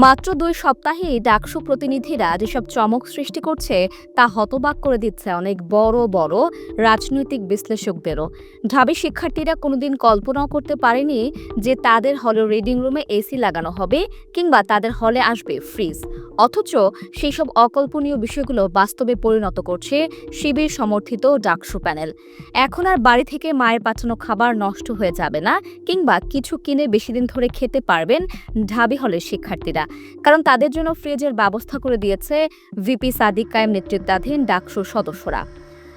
মাত্র দুই সপ্তাহেই ডাকসু প্রতিনিধিরা যেসব চমক সৃষ্টি করছে, তা হতবাক করে দিচ্ছে অনেক বড় বড় রাজনৈতিক বিশ্লেষকদেরও। ঢাবি শিক্ষার্থীরা কোনোদিন কল্পনাও করতে পারেনি যে তাদের হলে রিডিং রুমে এসি লাগানো হবে কিংবা তাদের হলে আসবে ফ্রিজ। অথচ সেই সব অকল্পনীয় বিষয়গুলো বাস্তবে পরিণত করছে শিবির সমর্থিত ডাকসু প্যানেল। এখন আর বাড়ি থেকে মায়ের পাঠানো খাবার নষ্ট হয়ে যাবে না কিংবা কিছু কিনে বেশি দিন ধরে খেতে পারবেন ঢাবি হলের শিক্ষার্থীরা। কারণ তাদের জন্য ফ্রিজের ব্যবস্থা করে দিয়েছে ভিপি সাদিক কায়েম নেতৃত্বাধীন ডাকসুর সদস্যরা।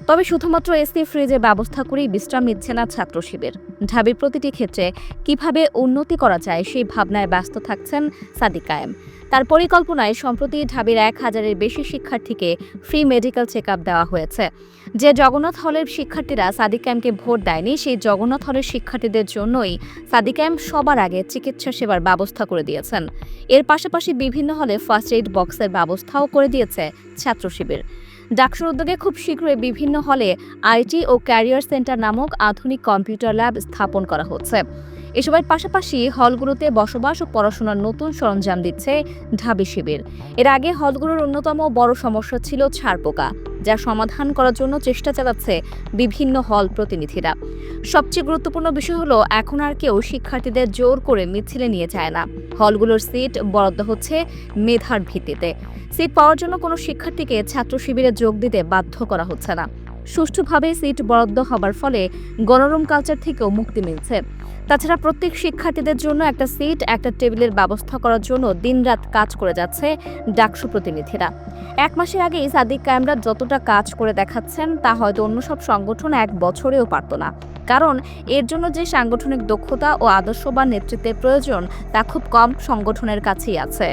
তবে শুধুমাত্র এসি, ফ্রিজের ব্যবস্থা করেই বিশ্রাম নিচ্ছে না ছাত্র শিবির। ঢাবির প্রতিটি ক্ষেত্রে কীভাবে উন্নতি করা যায় সেই ভাবনায় ব্যস্ত থাকছেন সাদিক কায়েম। তার পরিকল্পনায় সম্প্রতি ঢাবির এক হাজারের বেশি শিক্ষার্থীকে ফ্রি মেডিকেল চেক দেওয়া হয়েছে। যে জগন্নাথ হলের শিক্ষার্থীরা সাদিক ক্যাম্পকে ভোট দেয়নি, সেই জগন্নাথ হলের শিক্ষার্থীদের জন্যই সাদিক সবার আগে চিকিৎসা সেবার ব্যবস্থা করে দিয়েছেন। এর পাশাপাশি বিভিন্ন হলে ফার্স্ট এইড বক্সের ব্যবস্থাও করে দিয়েছে ছাত্র শিবির। ডাকসুর উদ্যোগে খুব শীঘ্রই বিভিন্ন হলে আইটি ও ক্যারিয়ার সেন্টার নামক আধুনিক কম্পিউটার ল্যাব স্থাপন করা হচ্ছে। এসবের পাশাপাশি হলগুলোতে বসবাস ও পড়াশোনার নতুন সরঞ্জাম দিচ্ছে ঢাবি শিবির। এর আগে হলগুলোর অন্যতম বড় সমস্যা ছিল ছারপোকা যা সমাধান করার জন্য চেষ্টা চালাচ্ছে বিভিন্ন হল প্রতিনিধিরা। সবচেয়ে গুরুত্বপূর্ণ বিষয় হলো, এখন আর কেউ শিক্ষার্থীদের জোর করে মিছিলে নিয়ে যায় না। হলগুলোর সিট বরাদ্দ হচ্ছে মেধার ভিত্তিতে। সিট পাওয়ার জন্য কোনো শিক্ষার্থীকে ছাত্র শিবিরে যোগ দিতে বাধ্য করা হচ্ছে না। সুষ্ঠুভাবে সিট বরাদ্দ হবার ফলে গণরুম কালচার থেকেও মুক্তি মিলছে। তাছাড়া প্রত্যেক শিক্ষার্থীদের জন্য একটা সিট, একটা টেবিলের ব্যবস্থা করার জন্য দিনরাত কাজ করে যাচ্ছে ডাকসু প্রতিনিধিরা। এক মাসের আগেই সাদিক কায়েমরা যতটা কাজ করে দেখাচ্ছেন, তা হয়তো অন্য সব সংগঠন এক বছরেও পারত না। কারণ এর জন্য যে সাংগঠনিক দক্ষতা ও আদর্শ বা নেতৃত্বের প্রয়োজন, তা খুব কম সংগঠনের কাছেই আছে।